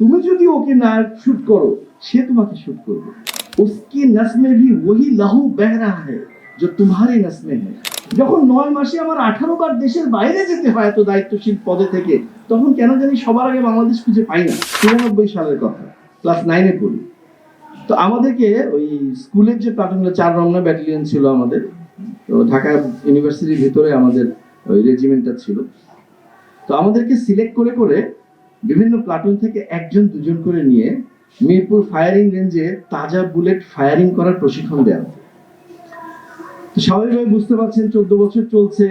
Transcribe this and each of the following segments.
তুমি যদি ওকে না শুট করো, সে তোমাকে শুট করবে। উসকি নসমে ভি ওহি লাহু বেহরা রাহা হ্যায়, যে তোমারে নসমে হ্যায়। যখন নয় মাসে আমার আঠারো বার দেশের বাইরে যেতে হয় এত দায়িত্বশীল পদে থেকে, তখন কেন জানি সবার আগে বাংলাদেশ খুঁজে পাই না। তিরানব্বই সালের কথা, ক্লাস নাইনে পড়ি। তো আমাদেরকে ওই স্কুলের যে প্লাটুনটা, চার রমনা ব্যাটালিয়ন ছিল আমাদের, তো ঢাকা ইউনিভার্সিটির ভিতরে আমাদের ওই রেজিমেন্টটা ছিল। তো আমাদেরকে সিলেক্ট করে করে বিভিন্ন প্লাটুন থেকে একজন, দুজন করে নিয়ে মিরপুর ফায়ারিং রেঞ্জে তাজা বুলেট ফায়ারিং করার প্রশিক্ষণ দেওয়া হতো। স্বাভাবিকভাবে বুঝতে পারছেন চোদ্দ বছর চলছে,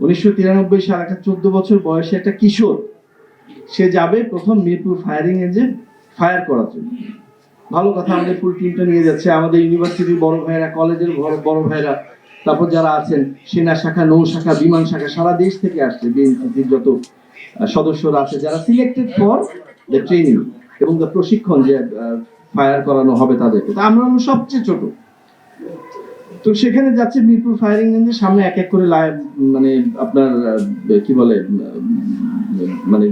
উনিশশো তিরানব্বই সাল একটা চোদ্দ বছর বয়সে একটা কিশোর, সে যাবে প্রথম মিরপুর ফায়ারিং রেঞ্জে ফায়ার করার জন্য ভালো কথা, আমাদের ফুল টিমটা নিয়ে যাচ্ছে, আমাদের ইউনিভার্সিটির বড় ভাইয়েরা কলেজের বড় ভাইরা তারপর যারা আছেন, সেনা শাখা, নৌ শাখা, বিমান শাখা, সারা দেশ থেকে আসছে বিএনপির যত সদস্যরা আছে যারা সিলেক্টেড ফর দ্য ট্রেনিং এবং দ্য প্রশিক্ষণ যে ফায়ার করানো হবে তাদেরকে। তা আমরা সবচেয়ে ছোট। তো সেখানে যাচ্ছে মিরপুর ফায়ারিং রেঞ্জের সামনে এক এক করে মানে আপনার কি বলে মানে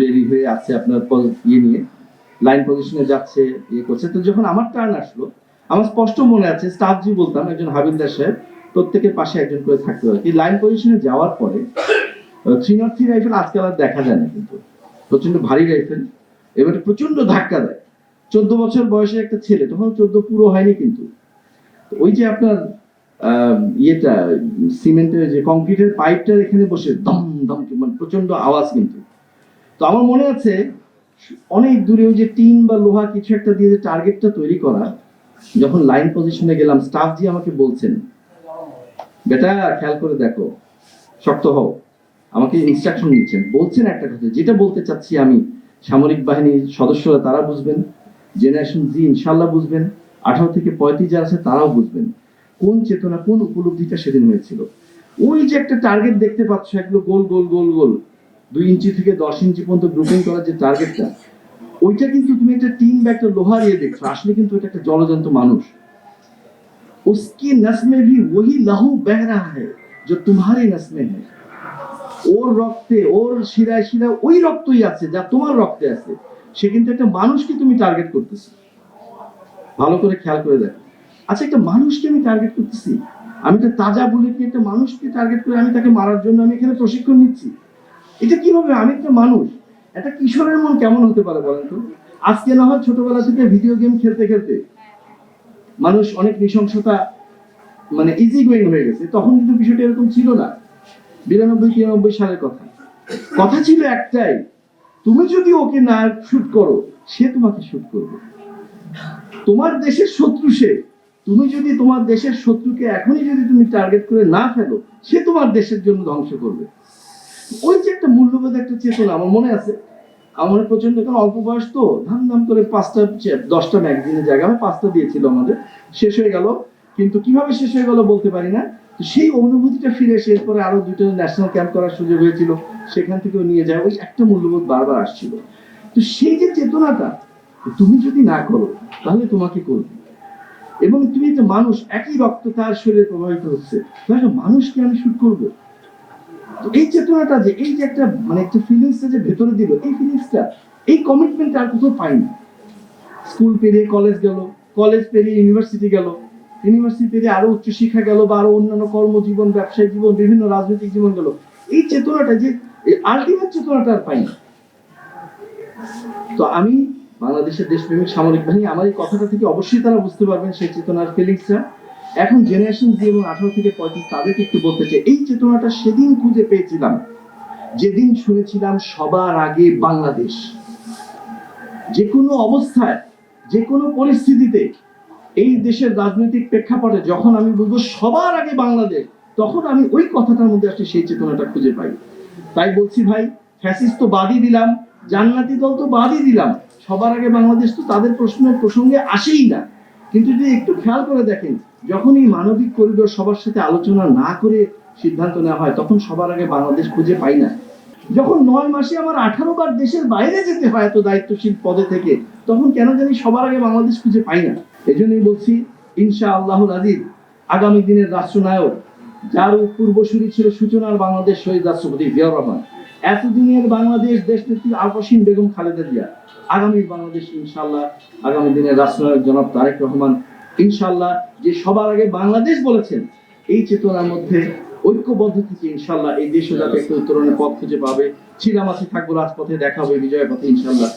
রেডি হয়ে আছে আপনার ইয়ে নিয়ে। লাইন পজিশনে যাচ্ছে ইয়ে করছে। তো যখন আমার টার্ন আসলো, আমার স্পষ্ট মনে আছে, স্টাফ জি বলতাম, একজন হাবিলদার সাহেব, প্রত্যেকের পাশে একজন করে থাকতে হবে। এই লাইন পজিশনে যাওয়ার পরে থ্রি নট থ্রি রাইফেল আজকাল আর দেখা যায় না কিন্তু। প্রচণ্ড ভারী রাইফেল। এবারে প্রচণ্ড ধাক্কা দেয়। চোদ্দ বছর বয়সে একটা ছেলে, তখন চোদ্দ পুরো হয়নি কিন্তু। ওই যে আপনার ইয়েটা, সিমেন্টের যে কংক্রিটের পাইপটা এখানে বসে দম দম মানে প্রচণ্ড আওয়াজ কিন্তু। তো আমার মনে আছে, অনেক দূরে ওই যে টিন বা লোহা কিছু একটা দিয়ে যে টার্গেটটা তৈরি করা, যখন লাইন পজিশনে গেলাম স্টাফ জি আমাকে বলছেন, বেটা, খেয়াল করে দেখো, শক্ত হও। আমাকে ইনস্ট্রাকশন দিচ্ছেন বলছেন একটা কথা যেটা বলতে চাচ্ছি আমি সামরিক বাহিনীর সদস্যরা তারা বুঝবেন জেনারেশন জি ইনশাল্লাহ বুঝবেন আঠারো থেকে পঁয়ত্রিশ যারা আছে তারাও বুঝবেন কোন চেতনা কোন উপলব্ধিটা সেদিন হয়েছিল ওই যে একটা টার্গেট দেখতে পাচ্ছ এগুলো গোল গোল গোল গোল দুই ইঞ্চি থেকে দশ ইঞ্চি পর্যন্ত গ্রুপিং করার যে টার্গেটটা ওইটা কিন্তু তুমি একটা টিন বা একটা লোহার ইয়ে দেখছো আসলে কিন্তু এটা একটা জলজন্ত মানুষ उसकी नस में भी वही लहू बह रहा है जो तुम्हारी नस में है ওর রক্তে, ওর শিরায় শিরায় ওই রক্তই আছে যা তোমার রক্তে আছে। সে কিন্তু একটা মানুষকে তুমি টার্গেট করতেছো। ভালো করে খেয়াল করে দেখো। আচ্ছা একটা মানুষকে আমি টার্গেট করতেছি? আমি তো তাজা বলে কি একটা মানুষকে টার্গেট করে আমি তাকে মারার জন্য আমি এখানে প্রশিক্ষণ নিচ্ছি? এটা কীভাবে? আমি একটা মানুষ। একটা কিশোরের মন কেমন হতে পারে বলেন তো? আজকে না হয় ছোটবেলা থেকে ভিডিও গেম খেলতে খেলতে মানুষ অনেক নৃশংসতা মানে ইজি গোয়িং হয়ে গেছে। তখন কিন্তু বিষয়টা এরকম ছিল না। বিরানব্বই, তিরানব্বই সালের কথা। কথা ছিল একটাই, তুমি যদি ওকে না শুট করো, সে তোমাকে শুট করবে। তোমার দেশের শত্রু সে। তুমি যদি তোমার দেশের শত্রুকে এখনই যদি তুমি টার্গেট করে না ফেলো, সে তোমার দেশের জন্য ধ্বংস করবে। ওই যে একটা মূল্যবোধ, একটা চেতনা আমার মনে আছে। আমার প্রচণ্ড কারণ অল্প বয়স তো, ধাম ধাম করে পাঁচটা, দশটা ম্যাগজিনের জায়গা পাঁচটা দিয়েছিল আমাদের। শেষ হয়ে গেল। কিন্তু কীভাবে শেষ হয়ে গেল বলতে পারি না। সেই অনুভূতিটা ফিরে এসে এরপরে আরও দুটো ন্যাশনাল ক্যাম্প করার সুযোগ হয়েছিল, সেখান থেকেও নিয়ে যায় ওই একটা মূল্যবোধ বারবার আসছিল। তো সেই যে চেতনাটা, তুমি যদি না করো, তাহলে তোমাকে করবে? এবং তুমি একটা মানুষ, একই রক্ত তার শরীরে প্রভাবিত হচ্ছে তাহলে মানুষকে আমি শুট করব? তো এই চেতনাটা যে, এই যে একটা মানে একটা ফিলিংসটা যে ভেতরে দিল, এই ফিলিংসটা এই কমিটমেন্ট আর কোথাও পাইনি। স্কুল পেরিয়ে কলেজ গেল কলেজ পেরিয়ে ইউনিভার্সিটি গেল ইউনিভার্সিটি পেরিয়ে আরও উচ্চশিক্ষা গেল বা আরও অন্যান্য কর্মজীবন ব্যবসায়িক জীবন, বিভিন্ন রাজনৈতিক জীবন গেল। এই চেতনাটা যে আলটিমেট চেতনাটা আর পাইনি। তো আমি বাংলাদেশের দেশপ্রেমিক সামরিক বাহিনী, আমার এই কথাটা থেকে অবশ্যই তারা বুঝতে পারবেন সেই চেতনার ফিলিংসটা। এখন জেনারেশন জি এবং আঠারো থেকে পঁয়ত্রিশ, তাদেরকে একটু বলতে চাই, এই চেতনাটা সেদিন খুঁজে পেয়েছিলাম। যেদিন শুনেছিলাম সবার আগে বাংলাদেশ। যে কোনো অবস্থায় যে কোনো পরিস্থিতিতে এই দেশের রাজনৈতিক প্রেক্ষাপটে যখন আমি বলব সবার আগে বাংলাদেশ, তখন আমি ওই কথাটার মধ্যে আসলে সেই চেতনাটা খুঁজে পাই। তাই বলছি ভাই ফ্যাসিস তো বাদই দিলাম, জান্নাতি দল তো বাদই দিলাম। সবার আগে বাংলাদেশ তো তাদের প্রশ্নের প্রসঙ্গে আসেই না। কিন্তু যদি একটু খেয়াল করে দেখেন যখন এই মানবিক করিডোর সবার সাথে আলোচনা না করে সিদ্ধান্ত নেওয়া হয়, তখন সবার আগে বাংলাদেশ খুঁজে পাই না। যখন নয় মাসে আমার আঠারো বার দেশের বাইরে যেতে হয় এত দায়িত্বশীল পদে থেকে, তখন কেন জানি সবার আগে বাংলাদেশ খুঁজে পাই না। এই জন্যই বলছি ইনশা আল্লাহ আজিজ আগামী দিনের রাষ্ট্রনায়ক, যার পূর্বসূরি ছিল সূচনার বাংলাদেশ শহীদ রাষ্ট্রপতি জিয়াউর রহমান, এতদিনের বাংলাদেশ দেশ নেত্রী আলপসীন বেগম খালেদা জিয়া আগামীর বাংলাদেশ ইনশাল্লাহ আগামী দিনের রাষ্ট্রনায়ক জনাব তারেক রহমান ইনশাল্লাহ যে সবার আগে বাংলাদেশ বলেছেন, এই চেতনার মধ্যে ঐক্যবদ্ধ থেকে ইনশাল্লাহ এই দেশ যাতে একটা উত্তরণের পথ খুঁজে পাবে। চিরামাছি থাকব রাজপথে, দেখা হবে, বিজয়ের পথে ইনশাল্লাহ